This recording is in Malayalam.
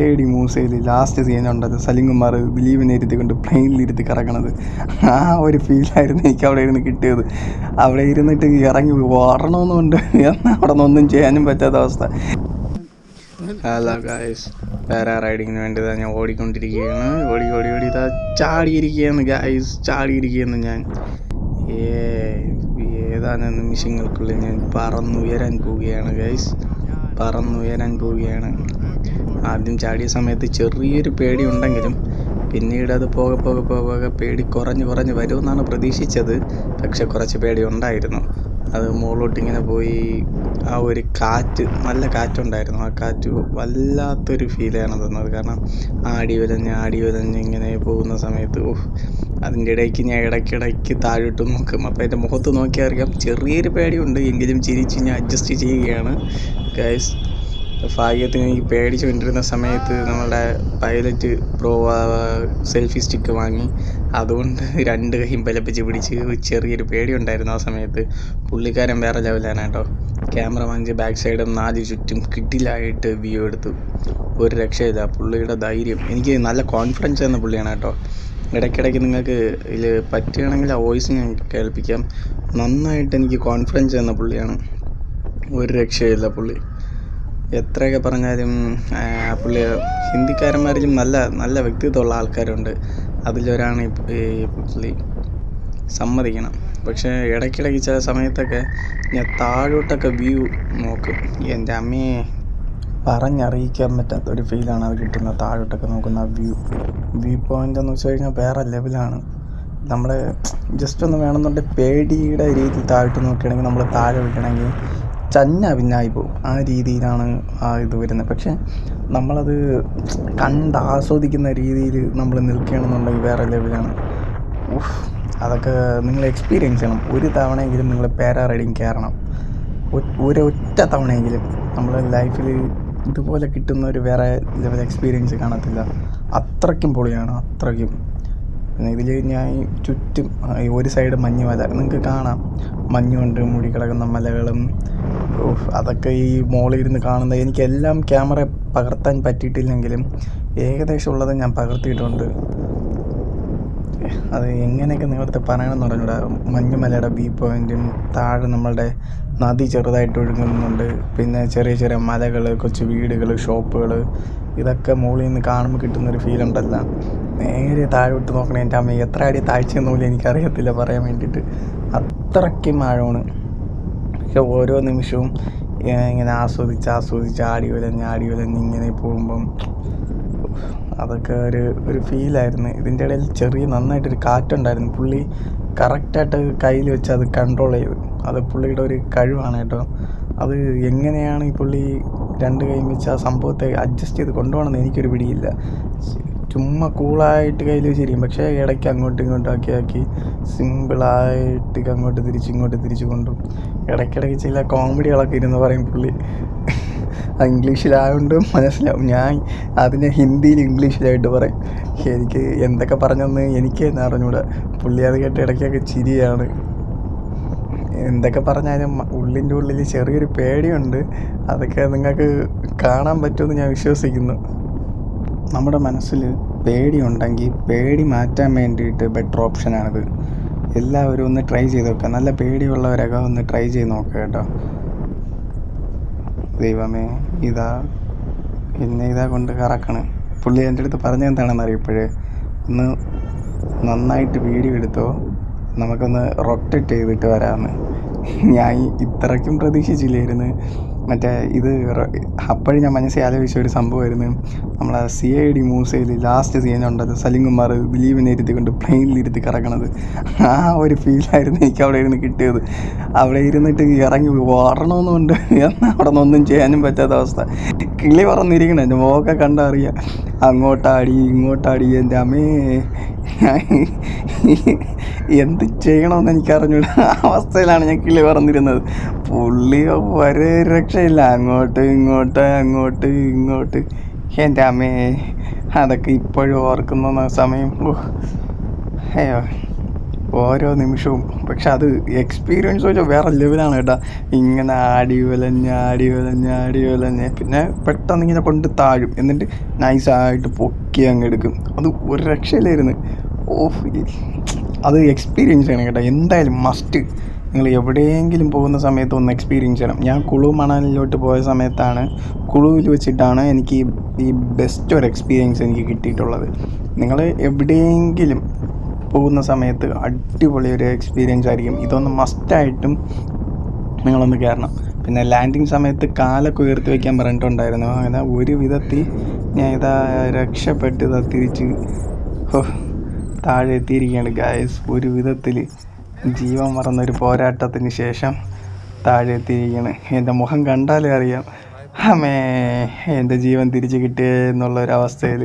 എ ഡി മൂസയിൽ ലാസ്റ്റ് ഉണ്ടല്ലോ സലിംകുമാർ ദിലീപിനെ പ്ലെയിനിൽ പ്ലെയിനിലിരുത്തി കറങ്ങണത് ആ ഒരു ഫീലായിരുന്നു എനിക്ക് അവിടെ ഇരുന്ന് കിട്ടിയത്. അവിടെ ഇരുന്നിട്ട് ഇറങ്ങി ഓടണമെന്നുണ്ട് എന്നാൽ അവിടെ നിന്നൊന്നും ചെയ്യാനും പറ്റാത്ത അവസ്ഥ. ഹലോ ഗായ്സ് പാരാ റൈഡിങ്ങിന് വേണ്ടി ഞാൻ ഓടിക്കൊണ്ടിരിക്കുകയാണ്. ഓടി ഓടി ഓടി ഇതാ ചാടിയിരിക്കുകയാണ് ഗായ്സ് ചാടിയിരിക്കുകയാണ് ഞാൻ. ഏ ഏതാനും നിമിഷങ്ങൾക്കുള്ളിൽ ഞാൻ പറന്നുയരാൻ പോവുകയാണ് ഗൈസ് പറന്നുയരാൻ പോവുകയാണ്. ആദ്യം ചാടിയ സമയത്ത് ചെറിയൊരു പേടി ഉണ്ടെങ്കിലും പിന്നീട് അത് പോകെ പോകെ പോകെ പേടി കുറഞ്ഞ് കുറഞ്ഞ് വരുമെന്നാണ് പ്രതീക്ഷിച്ചത്. പക്ഷെ കുറച്ച് പേടി ഉണ്ടായിരുന്നു. അത് മുകളിലോട്ട് ഇങ്ങനെ പോയി ആ ഒരു കാറ്റ് നല്ല കാറ്റുണ്ടായിരുന്നു. ആ കാറ്റ് വല്ലാത്തൊരു ഫീലാണ് തന്നത്. കാരണം ആടി ഉലഞ്ഞ് ആടി ഉലഞ്ഞ് ഇങ്ങനെ പോകുന്ന സമയത്ത് ഓഹ് അതിന്റെ ഇടയ്ക്ക് ഞാൻ ഇടയ്ക്കിടയ്ക്ക് താഴോട്ട് നോക്കും. അപ്പോൾ എന്റെ മുഖത്ത് നോക്കിയാൽ അറിയാം ചെറിയൊരു പേടിയുണ്ട്. എങ്കിലും ചിരിച്ച് ഞാൻ അഡ്ജസ്റ്റ് ചെയ്യുകയാണ്. ഗൈസ് ഭാഗ്യത്തിന് എനിക്ക് പേടിച്ച് കൊണ്ടിരുന്ന സമയത്ത് നമ്മളുടെ പൈലറ്റ് പ്രോ സെൽഫി സ്റ്റിക്ക് വാങ്ങി. അതുകൊണ്ട് രണ്ട് കൈയും ബലപ്പിച്ച് പിടിച്ച് ചെറിയൊരു പേടി ഉണ്ടായിരുന്നു ആ സമയത്ത്. പുള്ളിക്കാരൻ വേറെ ലെവലാണ് കേട്ടോ. ക്യാമറ വാങ്ങിച്ച് ബാക്ക് സൈഡും നാല് ചുറ്റും കിഡിലായിട്ട് വ്യൂ എടുത്തു. ഒരു രക്ഷയില്ല പുള്ളിയുടെ ധൈര്യം. എനിക്ക് നല്ല കോൺഫിഡൻസ് തന്ന പുള്ളിയാണ് കേട്ടോ. ഇടയ്ക്കിടയ്ക്ക് നിങ്ങൾക്ക് ഇതിൽ പറ്റുകയാണെങ്കിൽ ആ വോയിസ് ഞാൻ കേൾപ്പിക്കാം. നന്നായിട്ട് എനിക്ക് കോൺഫിഡൻസ് തന്ന പുള്ളിയാണ്. ഒരു രക്ഷയില്ല പുള്ളി. എത്രയൊക്കെ പറഞ്ഞാലും പുള്ളി ഹിന്ദിക്കാരന്മാരിലും നല്ല നല്ല വ്യക്തിത്വമുള്ള ആൾക്കാരുണ്ട്. അതിലൊരാണ് ഈ പുള്ളി. സമ്മതിക്കണം. പക്ഷേ ഇടയ്ക്കിടയ്ക്ക് ചില സമയത്തൊക്കെ ഞാൻ താഴോട്ടൊക്കെ വ്യൂ നോക്കും. എന്റെ അമ്മയെ പറഞ്ഞറിയിക്കാൻ പറ്റാത്ത ഒരു ഫീലാണ് അത് കിട്ടുന്നത്. താഴോട്ടൊക്കെ നോക്കുന്ന ആ വ്യൂ വ്യൂ പോയിന്റ് എന്ന് വെച്ച് കഴിഞ്ഞാൽ വേറെ ലെവലാണ് നമ്മൾ ജസ്റ്റ് ഒന്ന് വേണമെന്നുണ്ടെങ്കിൽ പേടിയുടെ രീതിയിൽ താഴോട്ട് നോക്കുകയാണെങ്കിൽ നമ്മൾ താഴെ വിൽക്കണമെങ്കിൽ ചന്ന പിന്നായി പോകും ആ രീതിയിലാണ് ആ ഇത് വരുന്നത്. പക്ഷേ നമ്മളത് കണ്ട് ആസ്വദിക്കുന്ന രീതിയിൽ നമ്മൾ നിൽക്കുകയാണെന്നുണ്ടെങ്കിൽ വേറെ ലെവലാണ്. അതൊക്കെ നിങ്ങൾ എക്സ്പീരിയൻസ് ചെയ്യണം. ഒരു തവണയെങ്കിലും നിങ്ങൾ പാരാ റൈഡിങ് കയറണം ഒരു ഒരൊറ്റ തവണയെങ്കിലും നമ്മൾ ലൈഫിൽ ഇതുപോലെ കിട്ടുന്ന ഒരു വേറെ ലെവൽ എക്സ്പീരിയൻസ് കാണത്തില്ല. അത്രയ്ക്കും പൊളിയാണ് അത്രയ്ക്കും. ഇതിൽ ഞാൻ ചുറ്റും ഒരു സൈഡ് മഞ്ഞ് മല നിങ്ങൾക്ക് കാണാം. മഞ്ഞുണ്ട് മൂടി കിടക്കുന്ന മലകളും അതൊക്കെ ഈ മോളിൽ ഇരുന്ന് കാണുന്നത്. എനിക്കെല്ലാം ക്യാമറ പകർത്താൻ പറ്റിയിട്ടില്ലെങ്കിലും ഏകദേശം ഉള്ളത് ഞാൻ പകർത്തിയിട്ടുണ്ട്. അത് എങ്ങനെയൊക്കെ നിങ്ങളടുത്ത് പറയണമെന്ന് പറഞ്ഞൂടാ. മഞ്ഞുമലയുടെ ബി പോയിന്റും താഴെ നമ്മളുടെ നദി ചെറുതായിട്ട് ഒഴുകുന്നുണ്ട്. പിന്നെ ചെറിയ ചെറിയ മലകൾ കൊച്ചു വീടുകൾ ഷോപ്പുകൾ ഇതൊക്കെ മുകളിൽ നിന്ന് കാണുമ്പോൾ കിട്ടുന്നൊരു ഫീൽ ഉണ്ടല്ലോ. നേരെ താഴോട്ട് നോക്കണേ എന്റെ അമ്മ. എത്ര അടി താഴ്ചയെന്നുമില്ല എനിക്കറിയത്തില്ല പറയാൻ വേണ്ടിയിട്ട്. അത്രയ്ക്കും ആഴമാണ്. പക്ഷെ ഓരോ നിമിഷവും ഇങ്ങനെ ആസ്വദിച്ച് ആസ്വദിച്ച് ആടി ഉലഞ്ഞ് ആടി ഉലഞ്ഞ് ഇങ്ങനെ പോകുമ്പം അതൊക്കെ ഒരു ഒരു ഫീലായിരുന്നു ഇതിന്റെ ഇടയിൽ ചെറിയ നന്നായിട്ടൊരു കാറ്റുണ്ടായിരുന്നു. പുള്ളി കറക്റ്റായിട്ട് കയ്യിൽ വെച്ച് അത് കൺട്രോൾ ചെയ്തു. അത് പുള്ളിയുടെ ഒരു കഴിവാണ് കേട്ടോ. അത് എങ്ങനെയാണ് ഈ പുള്ളി രണ്ട് കൈയും വെച്ച് ആ സംഭവത്തെ അഡ്ജസ്റ്റ് ചെയ്ത് കൊണ്ടുപോകണമെന്ന് എനിക്കൊരു പിടിയില്ല. ചുമ്മാ കൂളായിട്ട് കയ്യിൽ വെച്ചിരിക്കും പക്ഷേ ഇടയ്ക്ക് അങ്ങോട്ടും ഇങ്ങോട്ടും ആക്കി ആക്കി സിമ്പിളായിട്ട് അങ്ങോട്ട് തിരിച്ച് ഇങ്ങോട്ട് തിരിച്ച് കൊണ്ടും. ഇടയ്ക്കിടയ്ക്ക് ചില കോമഡികളൊക്കെ ഇരുന്ന് പറയും പുള്ളി. അത് ഇംഗ്ലീഷിലായതുകൊണ്ട് മനസ്സിലാവും. ഞാൻ അതിനെ ഹിന്ദിയിൽ ഇംഗ്ലീഷിലായിട്ട് പറയും. എനിക്ക് എന്തൊക്കെ പറഞ്ഞെന്ന് എനിക്ക് തന്നെ അറിഞ്ഞൂടാ. പുള്ളി അത് കേട്ട് ഇടയ്ക്കൊക്കെ ചിരിയാണ്. എന്തൊക്കെ പറഞ്ഞാലും ഉള്ളിന്റെ ഉള്ളിൽ ചെറിയൊരു പേടിയുണ്ട്. അതൊക്കെ നിങ്ങൾക്ക് കാണാൻ പറ്റുമെന്ന് ഞാൻ വിശ്വസിക്കുന്നു. നമ്മുടെ മനസ്സിൽ പേടിയുണ്ടെങ്കിൽ പേടി മാറ്റാൻ വേണ്ടിയിട്ട് ബെറ്റർ ഓപ്ഷനാണിത് എല്ലാവരും ഒന്ന് ട്രൈ ചെയ്ത് നോക്കുക നല്ല പേടിയുള്ളവരൊക്കെ ഒന്ന് ട്രൈ ചെയ്ത് നോക്കുക കേട്ടോ. ദൈവമേ ഇതാ എന്നെ ഇതാ കൊണ്ട് കറക്കണ്. പുള്ളി എന്റെ അടുത്ത് പറഞ്ഞ എന്താണെന്ന് അറിയപ്പോഴേ ഒന്ന് നന്നായിട്ട് വീഡിയോ എടുത്തോ നമുക്കൊന്ന് റൊട്ടേറ്റ് ചെയ്തിട്ട് വരാമെന്ന് ഞാൻ ഇത്രയ്ക്കും പ്രതീക്ഷിച്ചില്ലായിരുന്നു. മറ്റേ ഇത് അപ്പോഴും ഞാൻ മനസ്സിൽ ആലോചിച്ച ഒരു സംഭവമായിരുന്നു നമ്മളെ സി ഐ ഡി മൂസയിൽ ലാസ്റ്റ് സീൻ ഉണ്ടല്ലോ സലിംകുമാർ ദിലീപിനെ പ്ലെയിനിൽ ഇരുത്തി കറങ്ങണത്. ആ ഒരു ഫീലായിരുന്നു എനിക്ക് അവിടെ ഇരുന്ന് കിട്ടിയത്. അവിടെ ഇരുന്നിട്ട് ഇറങ്ങി ഓടണമെന്നുണ്ട് അവിടെ നിന്നൊന്നും ചെയ്യാനും പറ്റാത്ത അവസ്ഥ. കിളി പറന്നിരിക്കണം എന്റെ മോക്കെ കണ്ടറിയാം. അങ്ങോട്ടാടി ഇങ്ങോട്ടാടി എന്റെ അമ്മേ. ഞാൻ എന്ത് ചെയ്യണമെന്ന് എനിക്കറിഞ്ഞൂട. അവസ്ഥയിലാണ് ഞാൻ കിളി പറഞ്ഞിരുന്നത് പുള്ളി ഒരു രക്ഷയില്ല. അങ്ങോട്ട് ഇങ്ങോട്ട് അങ്ങോട്ട് ഇങ്ങോട്ട്. എന്റെ അമ്മേ അതൊക്കെ ഇപ്പോഴും ഓർക്കുന്ന സമയം. അയ്യോ. ഓരോ നിമിഷവും. പക്ഷെ അത് എക്സ്പീരിയൻസ് വെച്ചാൽ വേറെ ലെവലാണ് കേട്ടോ. ഇങ്ങനെ ആടി വലഞ്ഞ് ആടി വലഞ്ഞ് ആടി വലഞ്ഞ്. പിന്നെ പെട്ടെന്ന് ഇങ്ങനെ കൊണ്ട് താഴും. എന്നിട്ട് നൈസായിട്ട് പൊക്കി അങ്ങ് എടുക്കും. അത് ഒരു രക്ഷയിലായിരുന്നു ഓഫ് അത് എക്സ്പീരിയൻസ് ചെയ്യണം കേട്ടോ. എന്തായാലും മസ്റ്റ് നിങ്ങൾ എവിടെയെങ്കിലും പോകുന്ന സമയത്ത് ഒന്ന് എക്സ്പീരിയൻസ് ചെയ്യണം. ഞാൻ കുളു മണാലിലോട്ട് പോയ സമയത്താണ് കുളുവിൽ വെച്ചിട്ടാണ് എനിക്ക് ഈ- ബെസ്റ്റ് ഒരു എക്സ്പീരിയൻസ് എനിക്ക് കിട്ടിയിട്ടുള്ളത്. നിങ്ങൾ എവിടെയെങ്കിലും പോകുന്ന സമയത്ത് അടിപൊളി ഒരു എക്സ്പീരിയൻസ് ആയിരിക്കും. ഇതൊന്ന് മസ്റ്റായിട്ടും നിങ്ങളൊന്ന് കയറണം പിന്നെ ലാൻഡിങ് സമയത്ത് കാലൊക്കെ ഉയർത്തി വയ്ക്കാൻ പറഞ്ഞിട്ടുണ്ടായിരുന്നു. അങ്ങനെ ഒരു വിധത്തിൽ ഞാൻ ഇതാ രക്ഷപ്പെട്ട് ഇതാ തിരിച്ച് താഴെ എത്തിയിരിക്കുകയാണ് ഗായസ് ഒരു വിധത്തിൽ ജീവൻ മറന്നൊരു പോരാട്ടത്തിന് ശേഷം താഴെ എത്തിയിരിക്കുകയാണ്. എന്റെ മുഖം കണ്ടാലേ അറിയാം. അമ്മേ എന്റെ ജീവൻ തിരിച്ച് കിട്ടിയേ എന്നുള്ള ഒരു അവസ്ഥയിൽ